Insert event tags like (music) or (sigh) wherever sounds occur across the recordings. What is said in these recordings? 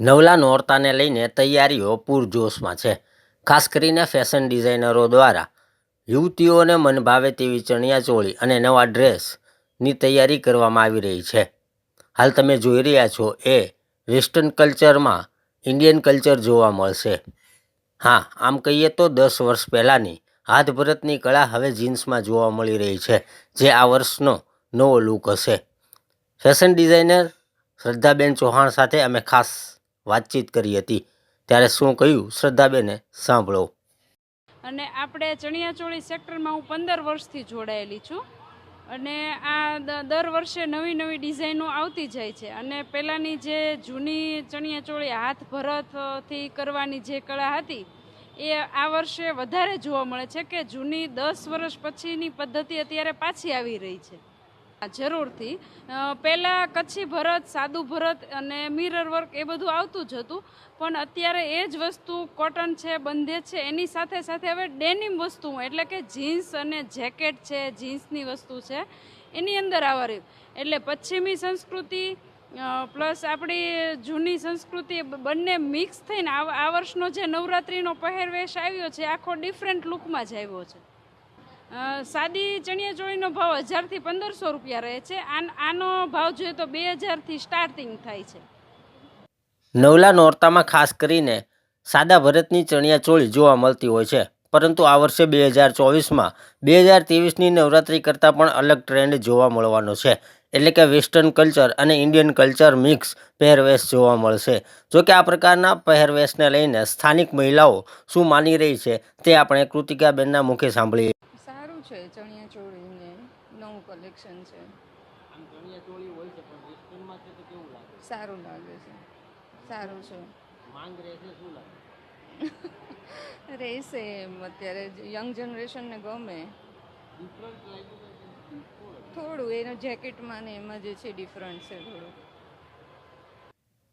નવલા નોરતાને લઈને તૈયારીઓ પૂરજોશમાં છે. ખાસ કરીને ફેશન ડિઝાઇનરો દ્વારા. યુવતીઓને મનભાવે તેવી ચણિયાચોળી અને નવા ડ્રેસની તૈયારી કરવામાં આવી રહી છે. હાલ તમે જોઈ રહ્યા છો એ વેસ્ટર્ન કલ્ચરમાં ઇન્ડિયન કલ્ચર જોવા મળશે. હા, આમ કહીએ તો દસ વર્ષ પહેલાંની હાથભરતની કળા હવે જીન્સમાં જોવા મળી રહી છે, જે આ વર્ષનો નવો લુક હશે. ફેશન ડિઝાઇનર શ્રદ્ધાબેન ચૌહાણ સાથે અમે ખાસ વાતચીત કરી હતી. ત્યારે શું કહ્યું? શ્રદ્ધાબેને સાંભળો. અને આપણે ચણિયાચોળી સેક્ટરમાં હું પંદર વર્ષથી જોડાયેલી છું. અને આ દર વર્ષે નવી નવી ડિઝાઇનો આવતી જાય છે. અને પહેલાંની જે જૂની ચણિયાચોળી હાથ ભરતથી કરવાની જે કળા હતી, એ આ વર્ષે વધારે જોવા મળે છે કે જૂની દસ વર્ષ પછીની પદ્ધતિ અત્યારે પાછી આવી રહી છે. જરૂરથી. પહેલાં કચ્છી ભરત, સાદું ભરત અને મિરર વર્ક એ બધું આવતું જ હતું, પણ અત્યારે એ જ વસ્તુ કોટન છે, બંધે છે, એની સાથે સાથે હવે ડેનિમ વસ્તુઓ એટલે કે જીન્સ અને જેકેટ છે, જીન્સની વસ્તુ છે, એની અંદર આવવા રહ્યું એટલે પશ્ચિમી સંસ્કૃતિ પ્લસ આપણી જૂની સંસ્કૃતિ બંને મિક્સ થઈને આ વર્ષનો જે નવરાત્રિનો પહેરવેશ આવ્યો છે, આખો ડિફરન્ટ લુકમાં જ આવ્યો છે. સાદી ચણિયાચોળીનો ભાવ હજારથી પંદરસો રૂપિયા રહે છે. આન ભાવ જોઈએ તો બે હજારથી સ્ટાર્ટિંગ થાય છે. નવલા નોરતામાં ખાસ કરીને સાદા ભરતની ચણિયાચોળી જોવા મળતી હોય છે. પરંતુ આ વર્ષે બે હજાર ચોવીસમાં બે હજાર ત્રેવીસની નવરાત્રિ કરતાં પણ અલગ ટ્રેન્ડ જોવા મળવાનો છે. એટલે કે વેસ્ટર્ન કલ્ચર અને ઇન્ડિયન કલ્ચર મિક્સ પહેરવેશ જોવા મળશે. જો કે આ પ્રકારના પહેરવેશને લઈને સ્થાનિક મહિલાઓ શું માની રહી છે તે આપણે કૃતિકાબેનના મુખે સાંભળીએ. છે ચણિયા ચોળીને નવું કલેક્શન છે. સારું લાગે છે. સારું છે. (laughs) રહેશે એમ. અત્યારે યંગ જનરેશનને ગમે. થોડું. એનું જેકેટમાં ને એમાં જે છે ડિફરન્ટ છે થોડું.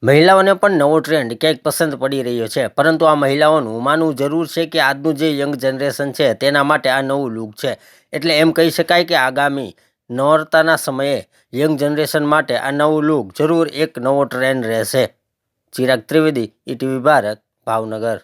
મહિલાઓને પણ નવો ટ્રેન્ડ ક્યાંક પસંદ પડી રહ્યો છે. પરંતુ આ મહિલાઓનું માનવું જરૂર છે કે આજનું જે યંગ જનરેશન છે, તેના માટે આ નવું લુક છે. એટલે એમ કહી શકાય કે આગામી નોરતાના સમયે યંગ જનરેશન માટે આ નવું લુક જરૂર એક નવો ટ્રેન્ડ રહેશે. ચિરાગ ત્રિવેદી ઈટીવી ભારત, ભાવનગર.